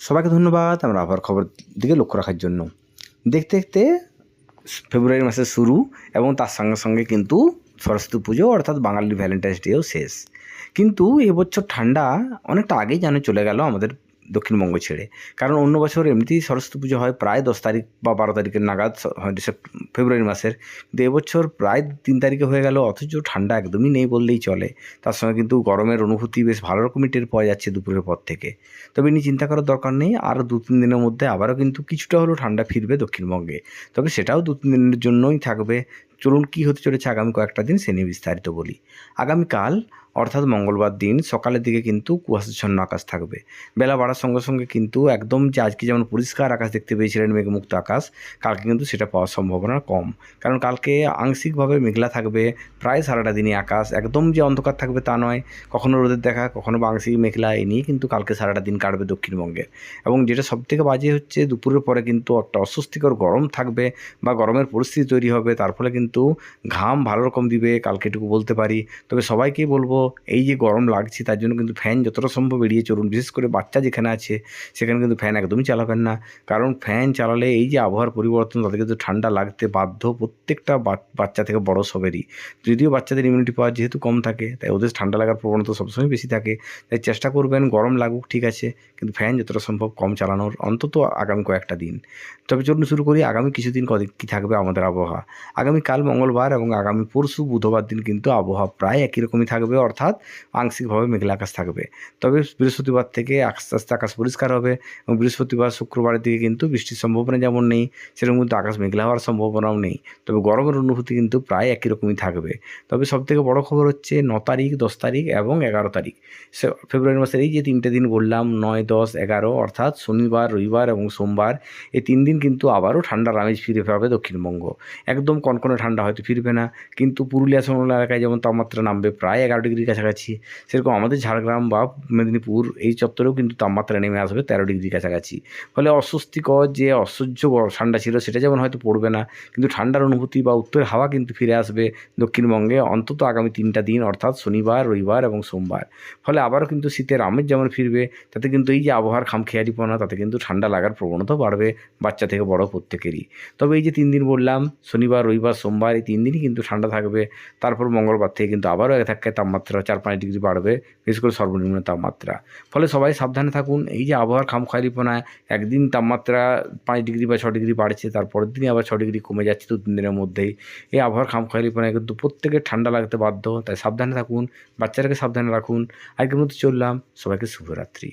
সবাইকে ধন্যবাদ, আমরা আবার খবর দিকে লক্ষ্য রাখার জন্য। দেখতে দেখতে ফেব্রুয়ারি মাসের শুরু এবং তার সঙ্গে সঙ্গে কিন্তু সরস্বতী পুজো অর্থাৎ বাঙালির ভ্যালেন্টাইন্স ডেও শেষ। কিন্তু এবছর ঠান্ডা অনেকটা আগেই যেন চলে গেল আমাদের দক্ষিণবঙ্গ ছেড়ে। কারণ অন্য বছর এমনিতেই সরস্বতী পুজো হয় প্রায় দশ তারিখ বা বারো তারিখের নাগাদ ফেব্রুয়ারি মাসের। কিন্তু এবছর প্রায় তিন তারিখে হয়ে গেল, অথচ ঠান্ডা একদমই নেই বললেই চলে। তার সঙ্গে কিন্তু গরমের অনুভূতি বেশ ভালো রকমই টের পাওয়া যাচ্ছে দুপুরের পর থেকে। তবে নিয়ে চিন্তা করার দরকার নেই আরও দু তিন দিনের মধ্যে আবারও কিন্তু কিছুটা হলেও ঠান্ডা ফিরবে দক্ষিণবঙ্গে। তবে সেটাও দু তিন দিনের জন্যই থাকবে। চলুন কী হতে চলেছে আগামী কয়েকটা দিন সে নিয়ে বিস্তারিত বলি। আগামীকাল অর্থাৎ মঙ্গলবার দিন সকালের দিকে কিন্তু কুয়াশাচ্ছন্ন আকাশ থাকবে। বেলা বাড়ার সঙ্গে সঙ্গে কিন্তু একদম যে আজকে যেমন পরিষ্কার আকাশ দেখতে পেয়েছিলেন মেঘমুক্ত আকাশ, কালকে কিন্তু সেটা পাওয়ার সম্ভাবনা কম। কারণ কালকে আংশিকভাবে মেঘলা থাকবে, প্রায় সারাটা দিনই আকাশ একদম যে অন্ধকার থাকবে তা নয়, কখনো রোদের দেখা, কখনো বা আংশিক মেঘলা এই নিয়ে কিন্তু কালকে সারাটা দিন কাটবে দক্ষিণবঙ্গে। এবং যেটা সবথেকে বাজে হচ্ছে, দুপুরের পরে কিন্তু একটা অস্বস্তিকর গরম থাকবে বা গরমের পরিস্থিতি তৈরি হবে, তার ফলে কিন্তু ঘাম ভালো রকম দিবে, কালকে এটুকু বলতে পারি। তবে সবাইকেই বলব এই যে গরম লাগছে, তার জন্য কিন্তু ফ্যান যতটা সম্ভব এড়িয়ে চলুন। বিশেষ করে বাচ্চা যেখানে আছে, সেখানে কিন্তু ফ্যান একদমই চালাবেন না। কারণ ফ্যান চালালে এই যে আবহাওয়ার পরিবর্তন তাদের কিন্তু ঠান্ডা লাগতে বাধ্য প্রত্যেকটা বাচ্চা থেকে বড় সবেরই। যদিও বাচ্চাদের ইমিউনিটি পাওয়ার যেহেতু কম থাকে, তাই ওদের ঠান্ডা লাগার প্রবণতা সবসময় বেশি থাকে। তাই চেষ্টা করবেন, গরম লাগুক, ঠিক আছে, কিন্তু ফ্যান যতটা সম্ভব কম চালানোর অন্তত আগামী কয়েকটা দিন। তবে চলুন শুরু করি, আগামী কিছুদিন কদিন কী থাকবে আমাদের আবহাওয়া। আগামীকাল মঙ্গলবার এবং আগামী পরশু বুধবার দিন কিন্তু আবহাওয়া প্রায় একই রকমই থাকবে অর্থাৎ আংশিকভাবে মেঘলা আকাশ থাকবে। তবে বৃহস্পতিবার থেকে আস্তে আস্তে আকাশ পরিষ্কার হবে এবং বৃহস্পতিবার শুক্রবারের দিকে কিন্তু বৃষ্টির সম্ভাবনা যেমন নেই, সেরকম কিন্তু আকাশ মেঘলা হওয়ার সম্ভাবনাও নেই। তবে গরমের অনুভূতি কিন্তু প্রায় একই রকমই থাকবে। তবে সবথেকে বড় খবর হচ্ছে ন তারিখ, দশ তারিখ এবং এগারো তারিখ। সে- ফেব্রুয়ারি মাসের এই যে তিনটে দিন বললাম, নয়, দশ, এগারো, অর্থাৎ শনিবার, রবিবার এবং সোমবার, এই তিন দিন কিন্তু আবারও ঠান্ডার আমেজ ফিরে পাবে দক্ষিণবঙ্গ। একদম কনকনে ঠান্ডা হয়তো ফিরবে না, কিন্তু পুরুলিয়া সংলগ্ন এলাকায় যেমন তাপমাত্রা নামবে প্রায় এগারো ডিগ্রির কাছাকাছি। সেরকম আমাদের ঝাড়গ্রাম বা মেদিনীপুর এই চত্বরেও কিন্তু তাপমাত্রা নেমে আসবে তেরো ডিগ্রির কাছাকাছি। ফলে অস্বস্তিকর যে অসহ্য ঠান্ডা ছিল সেটা যেমন হয়তো পড়বে না, কিন্তু ঠান্ডার অনুভূতি বা উত্তরের হাওয়া কিন্তু ফিরে আসবে দক্ষিণবঙ্গে অন্তত আগামী তিনটা দিন, অর্থাৎ শনিবার, রবিবার এবং সোমবার। ফলে আবারও কিন্তু শীতের আমেজ যেমন ফিরবে, তাতে কিন্তু এই যে আবহাওয়ার খামখেয়ালিপনা, তাতে কিন্তু ঠান্ডা লাগার প্রবণতা বাড়বে বাচ্চা থেকে বড় প্রত্যেকেরই। তবে এই যে তিন দিন বললাম, শনিবার, রবিবার, সোমবার এই তিন দিনই কিন্তু ঠান্ডা থাকবে। তারপর মঙ্গলবার থেকে কিন্তু আবারও এক ধাক্কায় তাপমাত্রা চার পাঁচ ডিগ্রি বাড়বে, বিশেষ করে সর্বনিম্ন তাপমাত্রা। ফলে সবাই সাবধানে থাকুন, এই যে আবহাওয়ার খামখয়ালিপনায় একদিন তাপমাত্রা পাঁচ ডিগ্রি বা ছ ডিগ্রি বাড়ছে, তারপরের দিনই আবার ছ ডিগ্রি কমে যাচ্ছে দু, তিন দিনের মধ্যেই। এই আবহাওয়ার খামখয়ালিপনায় কিন্তু প্রত্যেকে ঠান্ডা লাগতে বাধ্য, তাই সাবধানে থাকুন, বাচ্চারাকে সাবধানে রাখুন। আজকের মতো চললাম, সবাইকে শুভরাত্রি।